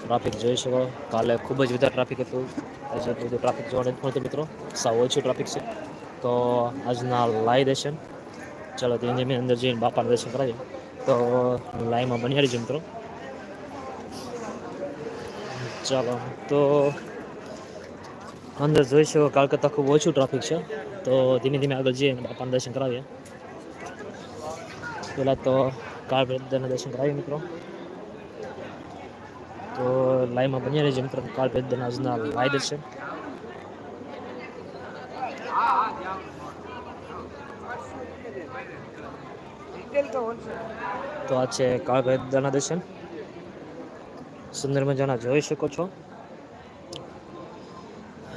Traffic જોઈ શકો. કાલે ખૂબ જ વધારે ટ્રાફિક હતું. આજે બધું ટ્રાફિક જોવા મળતું મિત્રો. સાવ ઓછું ટ્રાફિક છે. તો આજના લાઈ દર્શન ચાલો ધીમે ધીમે અંદર જઈને બાપાના દર્શન કરાવીએ. તો લાઈમાં બની રહીજો મિત્રો. ચાલો તો અંદર જોઈ શકો કાલકત્તા ખૂબ ઓછું ટ્રાફિક છે. તો ધીમે ધીમે આગળ જઈએ બાપાના દર્શન કરાવીએ. પહેલાં તો કાળ દર્શન કરાવીએ મિત્રો. તો લાઈવમાં બન્યા રહેજો મિત્રો. કાળ ભદ્રના આજના લાઈ દેશે તો આ છે કાળ ભદ્રના દર્શન. સુંદર મજાના જોઈ શકો છો.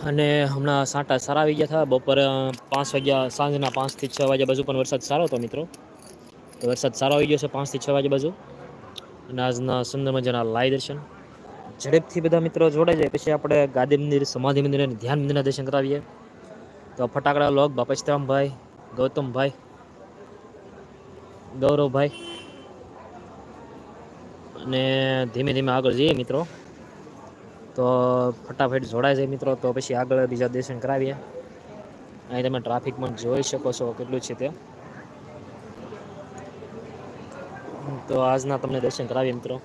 અને હમણાં સાંટા સારા આવી ગયા હતા બપોરે પાંચ વાગ્યા, સાંજના પાંચથી છ વાગ્યા બાજુ પણ વરસાદ સારો હતો મિત્રો. તો વરસાદ સારો આવી ગયો છે પાંચથી છ વાગ્યા બાજુ. અને આજના સુંદર મજાના લાઈ દર્શન. ઝડપથી બધા મિત્રો જોડાઈ જાય. પછી આપણે ગાદી મંદિર, સમાધિ મંદિર અને ધ્યાન મંદિરના દર્શન કરાવીએ. તો ફટાકડા લોક બાપસ્તરામભાઈ ગૌતમભાઈ, ગૌરવભાઈ અને ધીમે ધીમે આગળ જઈએ મિત્રો. તો ફટાફટ જોડાઈ જાય મિત્રો. તો પછી આગળ બીજા દર્શન કરાવીએ. અહીં તમે ટ્રાફિક પણ જોઈ શકો છો કેટલું છે તે. તો આજના તમને દર્શન કરાવીએ મિત્રો.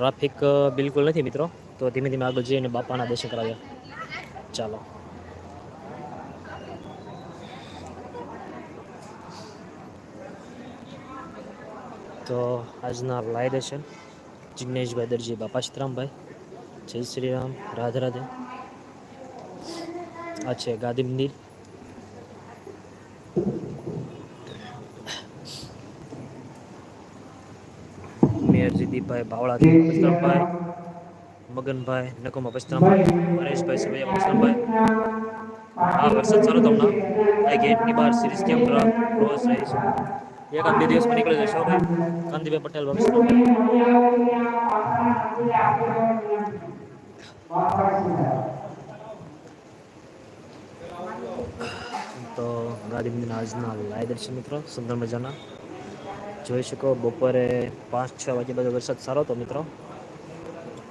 ટ્રાફિક બિલકુલ નથી મિત્રો. તો ધીમે ધીમે આગળ જઈને બાપાના દર્શન કરાવ્યા ચાલો. તો આજના લાઈ દર્શન. જિજ્ઞેશભાઈ દરજી, બાપા સીતરામભાઈ. જય શ્રી રામ, રાધે રાધે. આ છે ગાંધી મંદિર. દીપભાઈ ભાવળાથી પસ્તરામભાઈ મગનભાઈ, નકુમા વસ્ત્રમભાઈ પરેશભાઈ સભૈયા વસ્ત્રમભાઈ આ વરસાદ સારો તમને આ ગેટની બહાર સિરીઝ કેમ રોજ રહી છે. એક બે દિવસમાં નીકળી જશો ભાઈ કાંતિભાઈ પટેલ તો ગાંધી મંદિરના આજના લાય દર્શન મિત્રો, સુંદર મજાના. જોઈ શકો, બપોરે પાંચ છ વાગ્યા બધો વરસાદ સારો હતો મિત્રો.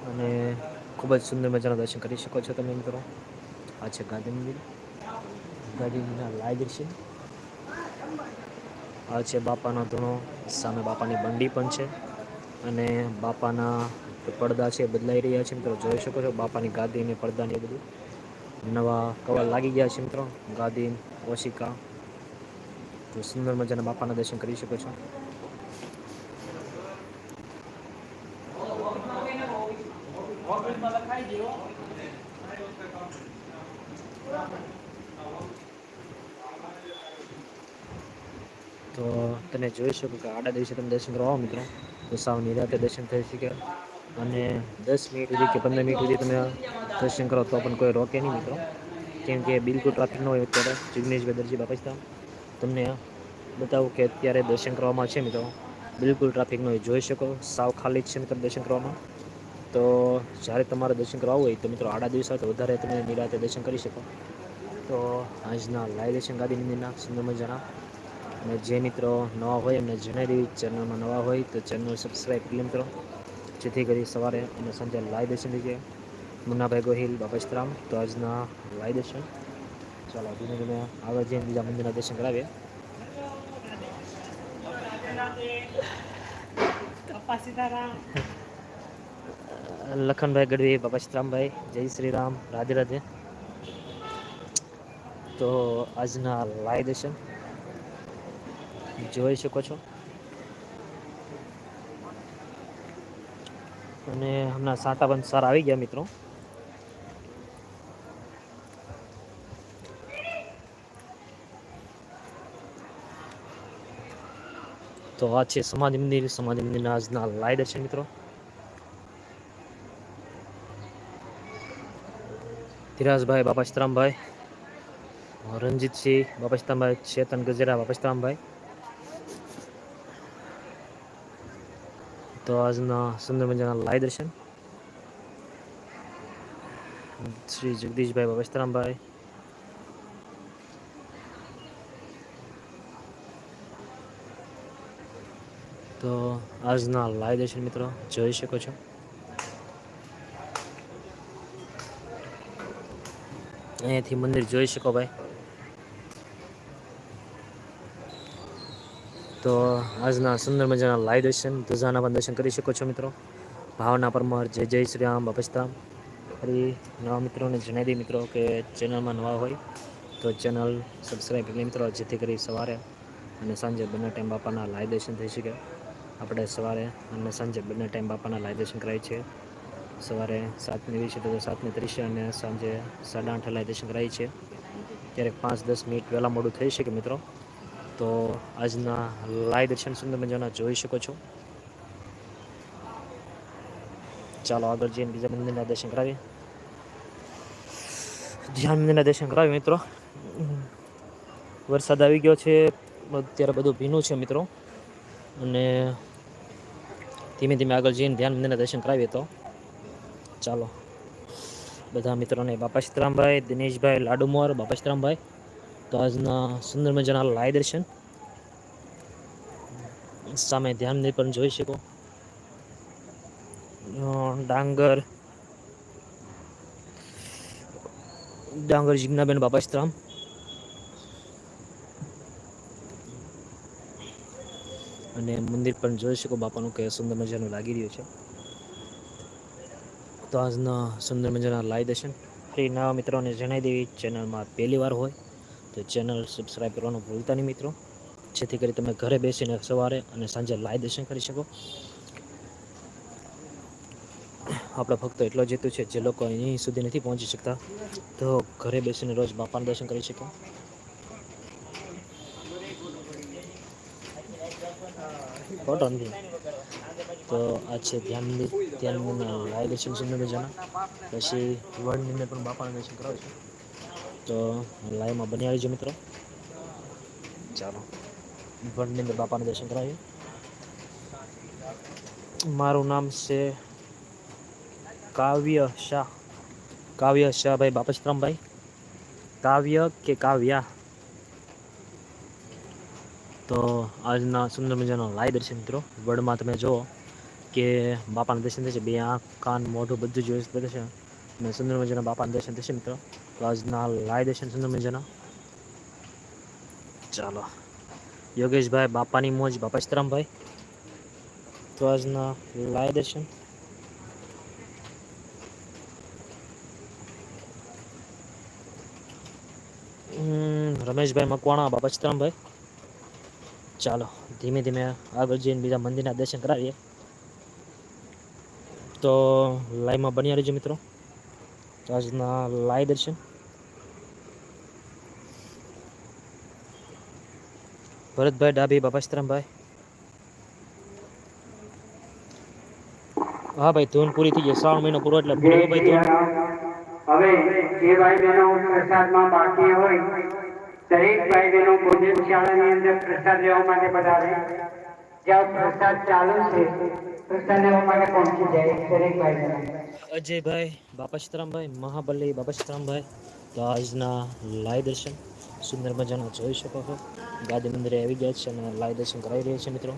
અને ખૂબ જ સુંદર મજાના દર્શન કરી શકો છો તમે મિત્રો. આ છે ગાંધી મંદિર. ગાંધી મંદિરના લાય દર્શન. આ છે બાપાનો ધૂણો, સામે બાપાની બંડી પણ છે. અને બાપાના પડદા છે બદલાઈ રહ્યા છે મિત્રો. જોઈ શકો છો બાપાની ગાદી અને પડદાને બધું. નવા કવર લાગી ગયા છે મિત્રો. ગાદી, ઓશિકા. તો સુંદર મજાના બાપાના દર્શન કરી શકો છો. તો તમે જોઈ શકો કે આડા દિવસે તમે દર્શન કરવા મિત્રો. તો સાવ નિરાતે દર્શન થઈ શકે અને દસ મિનિટ સુધી કે પંદર મિનિટ સુધી તમે દર્શન કરો તો પણ કોઈ રોકે નહીં મિત્રો. કેમ કે બિલકુલ ટ્રાફિક ન હોય અત્યારે. જિગ્નેશભાઈ દરજી બાપસ્તા તમને બતાવું કે અત્યારે દર્શન કરવામાં છે મિત્રો. બિલકુલ ટ્રાફિક ન હોય. જોઈ શકો, સાવ ખાલી જ છે મિત્રો દર્શન કરવામાં. તો જ્યારે તમારે દર્શન કરવા હોય તો મિત્રો આડા દિવસ હોય તો વધારે તમે નિરાતે દર્શન કરી શકો. તો આજના લાઈવ દર્શન ગાદી મંદિરના સુંદર મજાના અને જે મિત્રો નવા હોય એમને જણાવી દેવી. ચેનલમાં નવા હોય તો ચેનલ સબસ્ક્રાઈબ કરી મિત્રો. જેથી કરી સવારે અને સાંજે લાઈવ દર્શન થઈ જાય. મુન્નાભાઈ ગોહિલ બાપસ્તરામ તો આજના લાઈવ દર્શન. ચાલો, ધીમે ધીમે આગળ જઈને બીજા મંદિરના દર્શન કરાવીએ. લખનભાઈ ગઢવી બાપસ્તરામભાઈ જય શ્રી રામ રાધે રાધે. તો આજના લાઈવ દર્શન જોઈ શકો છો. અને હમણાં સર સારા આવી ગયા મિત્રો. તો આ છે સમાધિ મંદિર. સમાધિ મંદિરના આજના લાઈવ દર્શન મિત્રો. ધીરાજભાઈ, બાપા રણજીતસિંહ, બાપા ચેતન ગજેરા, બાપા તો આજના સુંદર મજાના લાઈ દર્શન. શ્રી જગદીશભાઈ બાબસ્તરામભાઈ તો આજના લાય દર્શન મિત્રો જોઈ શકો છો. અહીંયાથી મંદિર જોઈ શકો ભાઈ. તો આજના સુંદર મજાના લાઈવ દર્શન, ધ્વજાના પણ દર્શન કરી શકો છો મિત્રો. ભાવના પરમાર જય જય શ્રી રામ બાપસ્તામ ફરી નવા મિત્રોને જણાવી દઈએ મિત્રો કે ચેનલમાં નવા હોય તો ચેનલ સબસ્ક્રાઈબ કરી મિત્રો, જેથી કરી સવારે અને સાંજે બંને ટાઈમ બાપાના લાઈવ દર્શન થઈ શકે. આપણે સવારે અને સાંજે બંને ટાઈમ બાપાના લાઈવ દર્શન કરાય છે. સવારે સાતની વીસે તો સાતને ત્રીસે અને સાંજે સાડા આઠે લાઈવ દર્શન કરાય છે. ક્યારેક પાંચ, દસ મિનિટ વહેલા મોડું થઈ શકે મિત્રો. તો આજના લાય દર્શન સુંદર મજાના જોઈ શકો છો. ચાલો આગળ જઈને બીજા મંદિરના દર્શન કરાવીએ. ધ્યાન મંદિરના દર્શન કરાવીએ મિત્રો. વરસાદ આવી ગયો છે. અત્યારે બધું ભીનું છે મિત્રો. અને ધીમે ધીમે આગળ જઈને ધ્યાન મંદિરના દર્શન કરાવીએ તો. ચાલો. બધા મિત્રોને બાપા સીતરામભાઈ, દિનેશભાઈ લાડુમોર, બાપા સીતરામભાઈ. તો આજના સુંદર મજાના લાય દર્શન. સામે ધ્યાન પણ જોઈ શકો. ડાંગર. ડાંગર જીજ્ઞાબેન બાપાશ્રામ અને મંદિર પણ જોઈ શકો બાપાનું કે સુંદર મજાનું લાગી રહ્યું છે. તો આજના સુંદર મજાના લાઈ દર્શન. ફ્રી નવા મિત્રોને જણાવી દેવી ચેનલમાં પહેલી વાર હોય તો ચેનલ સબસ્ક્રાઈબ કરવાનું ભૂલતા નહીં મિત્રો. જેથી કરી તમે ઘરે બેસીને સવારે અને સાંજે લાઈ દર્શન કરી શકો. આપણે ફક્ત એટલો જ છે જે લોકો અહીં સુધી નથી પહોંચી શકતા. તો ઘરે બેસીને રોજ બાપાના દર્શન કરી શકો. ફોટો નથી. તો આ છે ધ્યાન ધ્યાન લાઈવ દર્શન સુંદર જણા પછી વર્ણને પણ બાપાના દર્શન કરાવું છે. તો લાઈવમાં બની આવી છે મિત્રો. ચાલો. વર્ણની અંદર બાપાના દર્શન કરાવીએ. મારું નામ છે કાવ્ય શાહ. કાવ્ય શાહ ભાઈ બાપસ્તરામભાઈ. કાવ્ય કે કાવ્યા? તો આજના સુંદર મજાનો લાઈ દર્શન મિત્રો વર્ડમાં તમે જુઓ. કે બાપાના દર્શન થશે. બે આંખ, કાન, મોઢું બધું જોઈ થશે અને સુંદર મજાના બાપાના દર્શન થશે મિત્રો. તો આજના લાય દર્શન સુંદર મજાના ચાલો. યોગેશભાઈ, બાપાની મોજ, બાપા સીતરામભાઈ. તો આજના લાય દર્શન. રમેશભાઈ મકવાણા, બાપા સીતરામભાઈ. ચાલો, ધીમે ધીમે આગળ જઈને બીજા મંદિરના દર્શન કરાવીએ. તો લાઈવમાં બન્યા રહીજો મિત્રો. આજના લાઈવ દર્શન ભરતભાઈ, ડાભી બાપાસ્તરામભાઈ હા ભાઈ, ધૂન પૂરી થઈ ગઈ. શ્રાવણ મહિનો પૂરો એટલે પૂરો ભાઈ ધૂન હવે જે ભાઈ બહેનો પ્રસાદમાં બાકી હોય, દરેક ભાઈ બહેનો ભોજન શાળાની અંદર પ્રસાદ લેવા માટે પધારે. જ્યાં પ્રસાદ ચાલુ છે પ્રસાદ ભાઈ અજયભાઈ, બાપા સીતરામભાઈ, મહાબલી બાપાશ્રામભાઈ તો આજના લાય દર્શન સુંદર મજાના જોઈ શકો છો. ગાદી મંદિરે આવી ગયા છે અને લાય દર્શન કરાવી રહ્યા છે મિત્રો.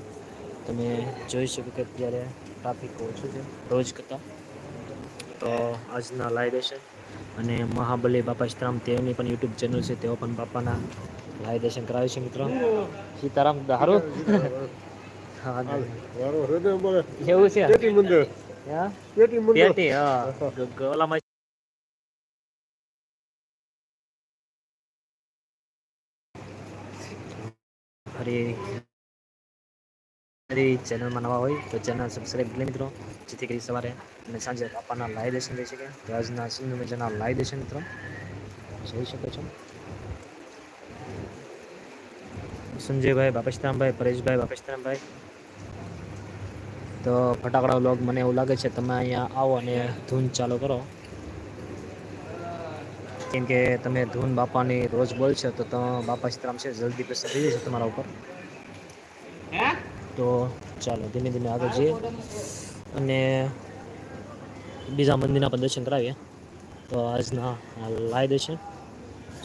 તમે જોઈ શકો કે અત્યારે ટ્રાફિક ઓછું છે, રોજ કરતાં. તો આજના લાય દર્શન અને મહાબલી બાપાશ્રામ તેઓની પણ યુટ્યુબ ચેનલ છે, તેઓ પણ બાપાના લાય દર્શન કરાવે છે મિત્રો. સીતારામ દારૂ એવું છે? પેટી મંદિર હા? પેટી મંદિર પેટી હા. ગ- ગ- ઓલામાં ફરી ફરી ચેનલમાં નવા હોય તો ચેનલ સબસ્ક્રાઈબ કરી મિત્રો. જેથી કરી સવારે અને સાંજે બાપાના લાઈવ દર્શન થઈ શકે. તો આજના સિંધુ મજાના લાઈવ દર્શન મિત્રો. જોઈ શકો છો. સંજયભાઈ બાપસ્તરામભાઈ પરેશભાઈ બાપસ્તરામભાઈ તો ફટાકડા વ્લોગ મને એવું લાગે છે તમે અહીંયા આવો અને ધૂન ચાલુ કરો. કેમ કે તમે ધૂન બાપાની રોજ બોલશો તો તમે બાપા સીતારામ છે જલ્દી પ્રસન્ન થઈ જશે તમારા ઉપર. તો ચાલો ધીમે ધીમે આગળ જઈએ. અને બીજા મંદિરના પણ દર્શન કરાવીએ. તો આજના લાઈ દર્શન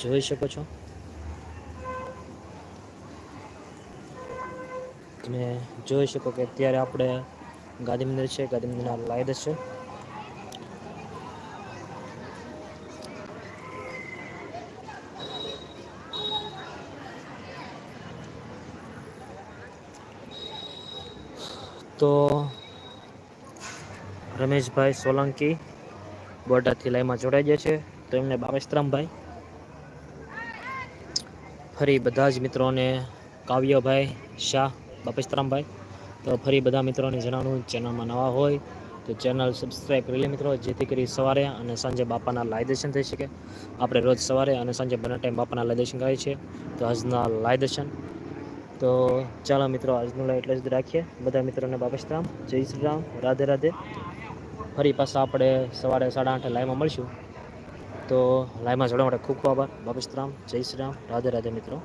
જોઈ શકો છો. તમે જોઈ શકો કે અત્યારે આપણે ગાંધી મંદિર છે ગાંધી મંદિરના લાઈવ છે. તો રમેશભાઈ સોલંકી બોટાદથી લાઈમાં જોડાઈ ગયા છે. તો એમને બાવેશ્રામભાઈ ફરી બધા જ મિત્રોને કાવ્યભાઈ શાહ બાપેશરામભાઈ તો ફરી બધા મિત્રોને જણાવું, ચેનલમાં નવા હોય તો ચેનલ સબસ્ક્રાઈબ કરી લે મિત્રો, જેથી કરી સવારે અને સાંજે બાપાના લાઈવ દર્શન થઈ શકે. આપણે રોજ સવારે અને સાંજે બંને ટાઈમ બાપાના લાઈવ દર્શન કરીએ છીએ. તો આજના લાય દર્શન તો ચાલો મિત્રો, આજનું લાઈ એટલે જ રાખીએ. બધા મિત્રોને બાપેશરામ જય શ્રી રામ, રાધે રાધે. ફરી પાછા આપણે સવારે સાડા આઠે લાઈવમાં મળશું. તો લાઈવમાં જોડવા માટે ખૂબ ખૂબ આભાર. બાપેશ રામ, જય શ્રી રામ, રાધે રાધે મિત્રો.